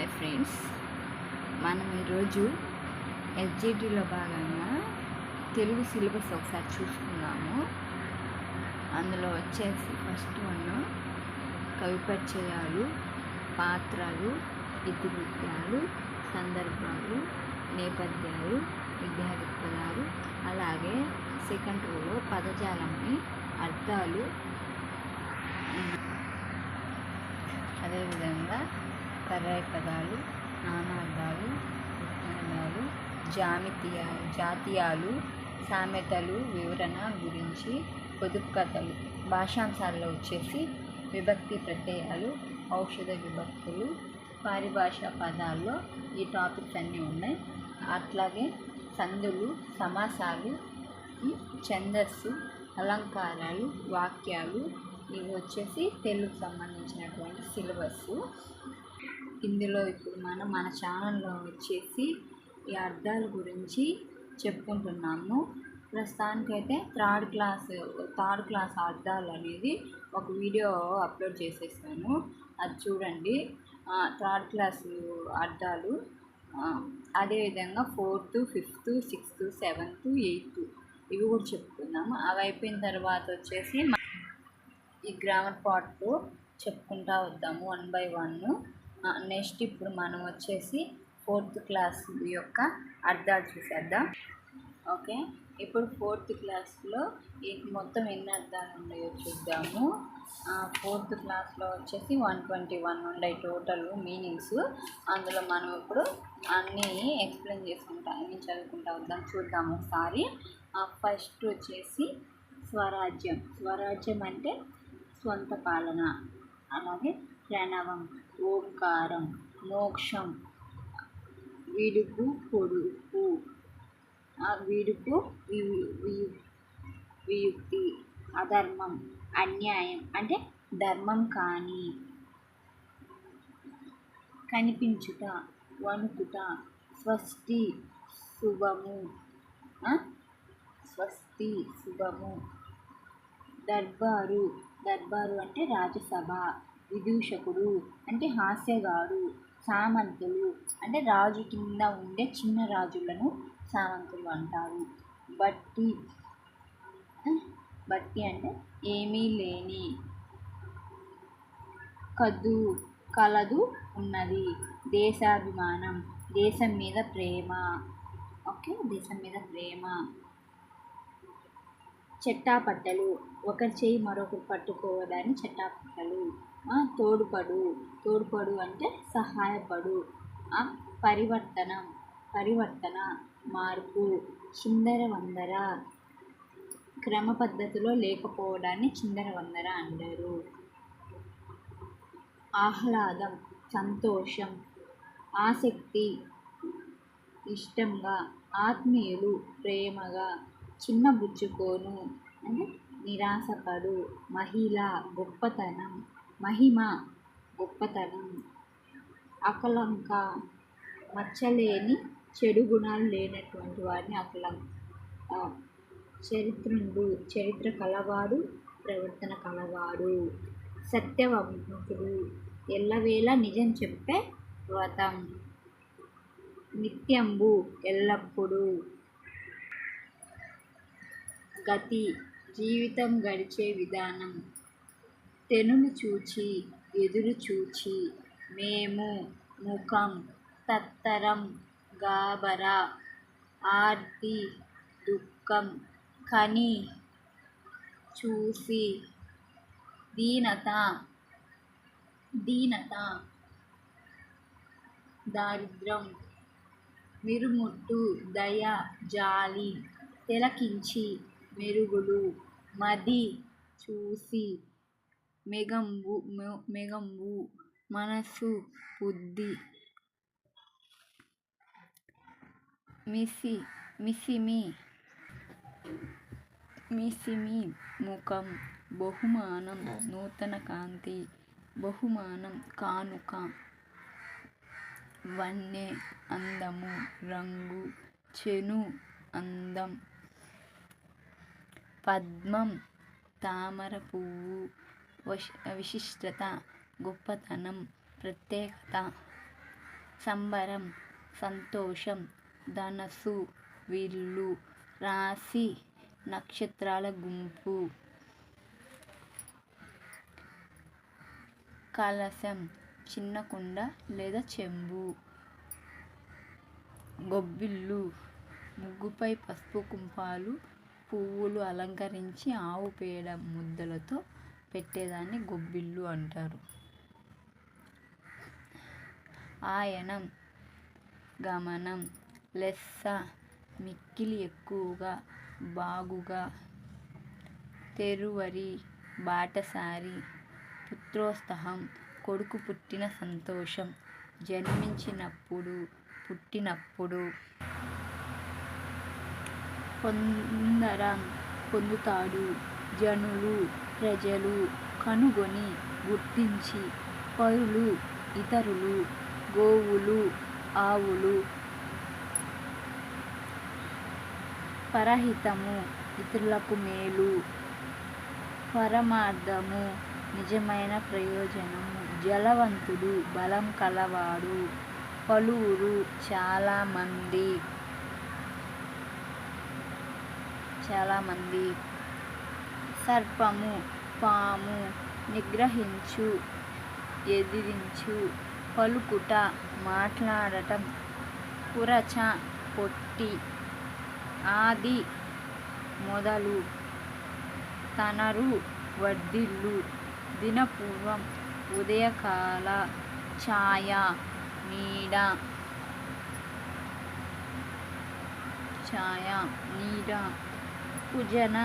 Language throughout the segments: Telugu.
హాయ్ ఫ్రెండ్స్ మనం ఈరోజు ఎస్జిటిలో భాగంగా తెలుగు సిలబస్ ఒకసారి చూసుకున్నాము అందులో వచ్చేసి ఫస్ట్ వన్ కవి పరిచయాలు పాత్రలు ఇతివృత్యాలు సందర్భాలు నేపథ్యాలు విద్యా దృక్పథాలు అలాగే సెకండ్ రోలో పదజాలాన్ని అర్థాలు. అదేవిధంగా పర్యాయ పదాలు నానార్థాలు ఉపనాదాలు జామితీయ జాతీయాలు సామెతలు వివరణ గురించి పొదుపు కథలు భాషాంశాల్లో వచ్చేసి విభక్తి ప్రత్యయాలు ఔషధ విభక్తులు పారిభాష పదాల్లో ఈ టాపిక్స్ అన్నీ ఉన్నాయి. అట్లాగే సందులు సమాసాలు ఛందస్సు అలంకారాలు వాక్యాలు ఇవి వచ్చేసి తెలుగుకు సంబంధించినటువంటి సిలబస్ ఇందులో ఇప్పుడు మనం మన ఛానల్లో వచ్చేసి ఈ అర్థాల గురించి చెప్పుకుంటున్నాము. ప్రస్తుతానికైతే థర్డ్ క్లాస్ థర్డ్ క్లాస్ అర్థాలు అనేది ఒక వీడియో అప్లోడ్ చేసేసాను. అది చూడండి. థర్డ్ క్లాస్ అర్థాలు. అదేవిధంగా fourth fifth sixth seventh eighth ఇవి కూడా చెప్పుకుందాము. అవి అయిపోయిన తర్వాత వచ్చేసి ఈ గ్రామర్ పార్ట్లో చెప్పుకుంటా వద్దాము వన్ బై వన్. నెక్స్ట్ ఇప్పుడు మనం వచ్చేసి ఫోర్త్ క్లాస్ యొక్క అర్థాలు చూసేద్దాం. ఓకే ఇప్పుడు ఫోర్త్ క్లాస్లో మొత్తం ఎన్ని అర్థాలు ఉన్నాయో చూద్దాము. ఫోర్త్ క్లాస్లో వచ్చేసి వన్ ట్వంటీ వన్ ఉన్నాయి టోటల్ మీనింగ్స్ అందులో మనం ఇప్పుడు అన్నీ ఎక్స్ప్లెయిన్ చేసుకుంటా అన్నీ చదువుకుంటా వద్దాం చూద్దాం ఒకసారి. ఫస్ట్ వచ్చేసి స్వరాజ్యం. స్వరాజ్యం అంటే స్వంత పాలన అలాగే ప్రణవం. ఓంకారం మోక్షం. విడుపు పొడుపు ఆ విడుపు వియుక్తి అధర్మం అన్యాయం అంటే ధర్మం కానీ. కనిపించుట వణుకుట స్వస్తి శుభము. స్వస్తి శుభము. దర్బారు దర్బారు అంటే రాజసభ. విదూషకుడు అంటే హాస్యగాడు సామంతులు అంటే రాజు కింద ఉండే చిన్న రాజులను సామంతులు అంటారు. బట్టి బట్టి అంటే ఏమీ లేని కద్దు కలదు ఉన్నది. దేశాభిమానం దేశం మీద ప్రేమ. ఓకే దేశం మీద ప్రేమ. చెట్టాపట్టలు ఒకరి చేయి మరొకరు పట్టుకోవడాన్ని చెట్టాపట్టలు తోడ్పడు. తోడ్పడు అంటే సహాయపడు. ఆ, పరివర్తనం. పరివర్తన మార్పు చిందర వందర క్రమ పద్ధతిలో లేకపోవడాన్ని చిందర వందర అంటారు. ఆహ్లాదం సంతోషం ఆసక్తి ఇష్టంగా ఆత్మీయులు ప్రేమగా చిన్న బుచ్చుకోను అంటే నిరాశపడు మహిళ గొప్పతనం. మహిమ గొప్పతనం అకలంక మచ్చలేని చెడు గుణాలు లేనటువంటి వారిని అకలంక చరిత్రుడు చరిత్ర కలవాడు ప్రవర్తన కలవాడు సత్యవంతుడు ఎల్లవేళ నిజం చెప్పే వ్రతం నిత్యంబు ఎల్లప్పుడూ గతి జీవితం గడిచే విధానం తెనుని చూచి ఎదురు చూచి మేము ముఖం తత్తరం గాబరా ఆర్తి దుఃఖం కని చూసి దీనత దీనత దారిద్రం మిరుముట్టు దయ జాలి తిలకించి మెరుగులు మది చూసి మేఘంబు మేఘంబు మనసు బుద్ధి మిసి మిసిమి మిసిమి ముఖం బహుమానం నూతన కాంతి బహుమానం కానుక వన్నె అందము రంగు చెను అందం పద్మం తామర పువ్వు విశిష్టత గొప్పతనం ప్రత్యేకత సంబరం సంతోషం ధనస్సు విల్లు రాశి నక్షత్రాల గుంపు. కలశం చిన్న కుండ లేదా చెంబు. గొబ్బిళ్ళు ముగ్గుపై పసుపు కుంపాలు పువ్వులు అలంకరించి ఆవు పేడ ముద్దలతో పెట్టేదాన్ని గొబ్బిళ్ళు అంటారు. ఆయనం గమనం లెస్స మిక్కిలి ఎక్కువగా బాగుగా తెరువరి బాటసారి పుత్రోత్సాహం కొడుకు పుట్టిన సంతోషం జన్మించినప్పుడు పుట్టినప్పుడు పొందరం పొందుతాడు జనులు. ప్రజలు కనుగొని గుర్తించి పరులు ఇతరులు గోవులు ఆవులు పరహితము ఇతరులకు మేలు పరమార్థము నిజమైన ప్రయోజనము జలవంతుడు బలం కలవాడు పలువురు చాలామంది చాలామంది సర్పము పాము నిగ్రహించు ఎదిరించు పలుకుట మాట్లాడటం కురచ పొట్టి ఆది మొదలు తనరు వడ్డిల్లు దినపూర్వం ఉదయకాల ఛాయ నీడ ఛాయ నీడ కుజన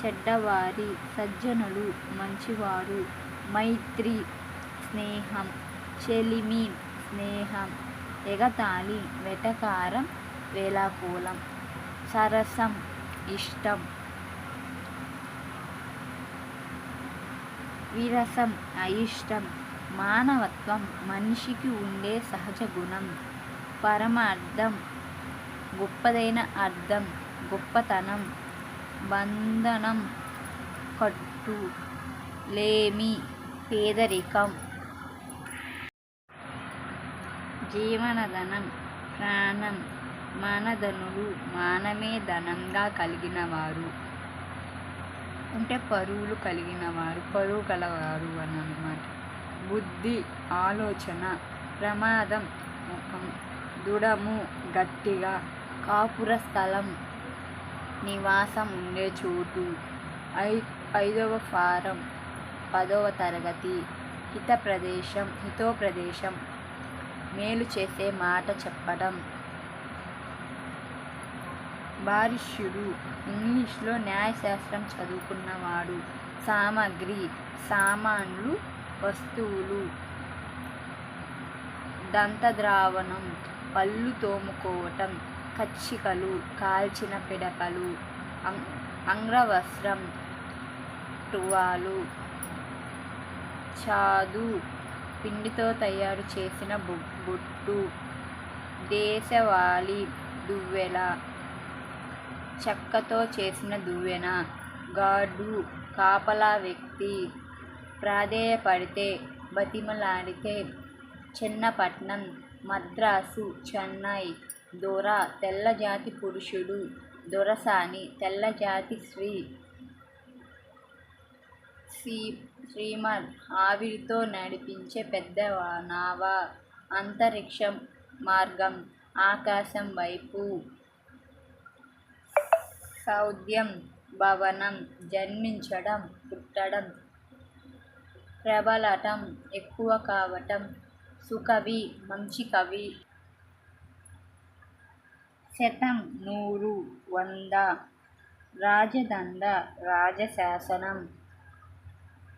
చెడ్డవారి సజ్జనులు మంచివారు. మైత్రి స్నేహం చెలిమి స్నేహం ఎగతాళి వెటకారం వేలాకోలం సరసం ఇష్టం విరసం అయిష్టం మానవత్వం మనిషికి ఉండే సహజ గుణం పరమార్థం గొప్పదైన అర్థం గొప్పతనం బంధనం కట్టు లేమి పేదరికం. జీవనధనం ప్రాణం మానధనులు మానమే ధనంగా కలిగినవారు. అంటే పరువులు కలిగినవారు పరువు కలవారు అని అన్నమాట. బుద్ధి ఆలోచన ప్రమాదం ముఖం దృఢము గట్టిగా కాపుర స్థలం నివాసం ఉండే చోటు. ఐ ఐదవ ఫారం పదవ తరగతి హిత ప్రదేశం హితో ప్రదేశం మేలు చేసే మాట చెప్పడం. బారిష్యుడు ఇంగ్లీష్లో న్యాయశాస్త్రం చదువుకున్నవాడు. సామాగ్రి సామాన్లు వస్తువులు. దంతద్రావణం పళ్ళు తోముకోవటం. కచ్చికలు కాల్చిన పిడకలు అం అంగ్రవస్త్రం టువాలు చాదు పిండితో తయారు చేసిన బు బొట్టు దేశవాళీ దువ్వెల చెక్కతో చేసిన దువ్వెన గాడు కాపలా వ్యక్తి ప్రాధేయపడితే బతిమలాడితే చెన్నపట్నం మద్రాసు చెన్నై దొర తెల్లజాతి పురుషుడు దొరసాని తెల్లజాతి స్త్రీ. శ్రీ శ్రీమద్ ఆవిరితో నడిపించే పెద్ద నావ అంతరిక్షం మార్గం ఆకాశం వైపు. సౌద్యం భవనం జన్మించడం పుట్టడం. ప్రబలటం ఎక్కువ కావటం. సుకవి మంచి కవి. శతం నూరు వంద రాజదండ రాజశాసనం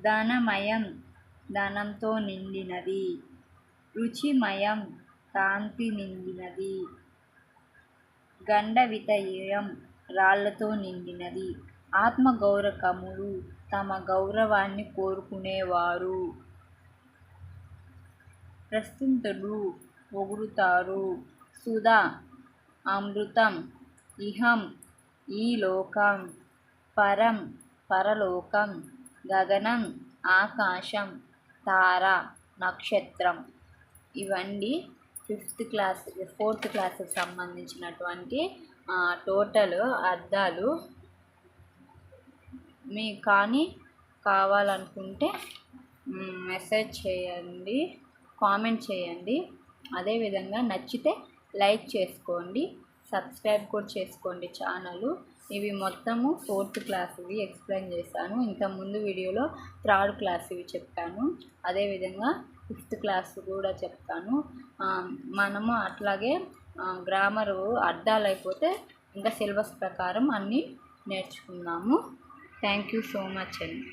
ధనమయం ధనంతో నిండినది రుచిమయం కాంతి నిండినది గండవితయం రాళ్ళతో నిండినది. ఆత్మగౌరకములు తమ గౌరవాన్ని కోరుకునేవారు. ప్రస్తుతులు పొగుడుతారు. సుధా అమృతం ఇహం ఈ లోకం పరం పరలోకం గగనం ఆకాశం తార నక్షత్రం. ఇవన్నీ ఫిఫ్త్ క్లాస్ ఫోర్త్ క్లాస్కి సంబంధించినటువంటి టోటల్ అర్థాలు. మీకు కానీ కావాలనుకుంటే మెసేజ్ చేయండి కామెంట్ చేయండి. అదేవిధంగా నచ్చితే లైక్ చేసుకోండి సబ్స్క్రైబ్ కూడా చేసుకోండి ఛానల్. ఇవి మొత్తము ఫోర్త్ క్లాస్వి ఎక్స్ప్లెయిన్ చేశాను. ఇంత ముందు వీడియోలో థర్డ్ క్లాస్ ఇవి చెప్పాను. అదేవిధంగా ఫిఫ్త్ క్లాస్ కూడా చెప్తాను. మనము అట్లాగే గ్రామరు అర్థాలు అయిపోతే ఇంకా సిలబస్ ప్రకారం అన్నీ నేర్చుకుందాము. థ్యాంక్ యూ సో మచ్ అండి.